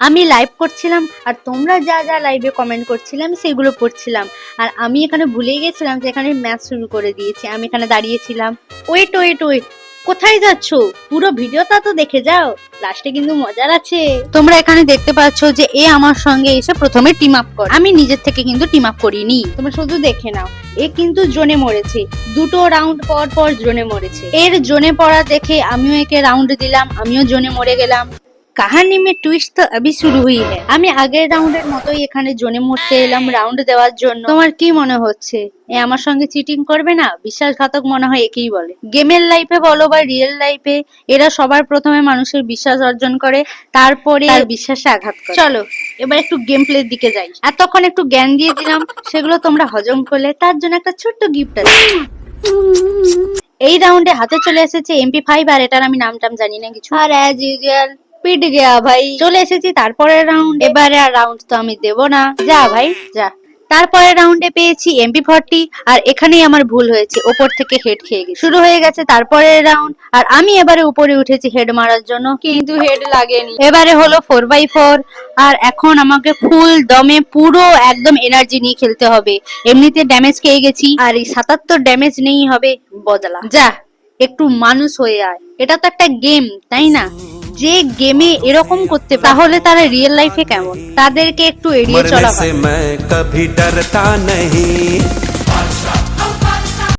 আমি লাইভ করছিলাম আর তোমরা যা যা লাইভে কমেন্ট করছিলে আমি সেগুলো পড়ছিলাম। আর আমি এখানে ভুলেই গেছিলাম যে এখানে ম্যাচ শুরু করে দিয়েছে। আমি এখানে দাঁড়িয়েছিলাম। ওয়েট ওয়েট ওয়েট কোথায় যাচ্ছ? পুরো ভিডিওটা তো দেখে যাও। লাস্টে কিন্তু মজার আছে। তোমরা এখানে দেখতে পাচ্ছ যে এ আমার সঙ্গে এসে প্রথমে টিম আপ করে। আমি নিজের থেকে কিন্তু টিম আপ করিনি। তোমরা শুধু দেখে নাও। এ কিন্তু জোনে মরেছে। দুটো রাউন্ড পর পর জোনে মরেছে। এর জোনে পড়া দেখে আমিও একে রাউন্ড দিলাম। আমিও জোনে মরে গেলাম। কাহানি মে টুইস্ট তো আবি শুরু হুই হ্যায় আমি আগের রাউন্ডের মতোই এখানে জোনে মরতে এলাম রাউন্ড দেওয়ার জন্য। তোমার কি মনে হচ্ছে? এ আমার সঙ্গে চিটিং করবে না? বিশ্বাসঘাতক মনে হয় একেই বলে। গেমের লাইফে বলো বা রিয়েল লাইফে এরা সবার প্রথমে মানুষের বিশ্বাস অর্জন করে, তারপরে তার বিশ্বাসে আঘাত করে। চলো, এবার একটু গেম প্লের দিকে যাই। এতক্ষণ একটু জ্ঞান দিয়ে দিলাম, সেগুলো তোমরা হজম করলে, তার জন্য একটা ছোট্ট গিফট আছে। এই রাউন্ডে হাতে চলে এসেছে এমপি ফাইভ আর এটার আমি নাম টাম জানি না কিছু। আর অ্যাজ ইউজুয়াল পিট গেয়া, ভাই। চলে এসেছি তারপরের রাউন্ড এবারে আর রাউন্ড তো আমি দেব না। যা, ভাই, যা। তারপরে রাউন্ডে পেয়েছি এমপি ফর্টি আর এখানেই আমার ভুল হয়েছে। ওপর থেকে হেড খেয়ে গেছে। শুরু হয়ে গেছে তারপরে রাউন্ড আর আমি এবারে উপরে উঠেছি হেড মারার জন্য। কিন্তু হেড লাগেনি। এবারে হলো ফোর বাই ফোর আর এখন আমাকে ফুল দমে পুরো একদম এনার্জি নিয়ে খেলতে হবে। এমনিতে ড্যামেজ খেয়ে গেছি, আর এই সাতাত্তর ড্যামেজ নেই হবে বদলা। যা, একটু মানুষ হয়ে আয়। এটা তো একটা গেম তাই না? যে গেমে এরকম করতে তাহলে তারা রিয়েল লাইফে কেমন? তাদেরকে একটু এড়িয়ে চলা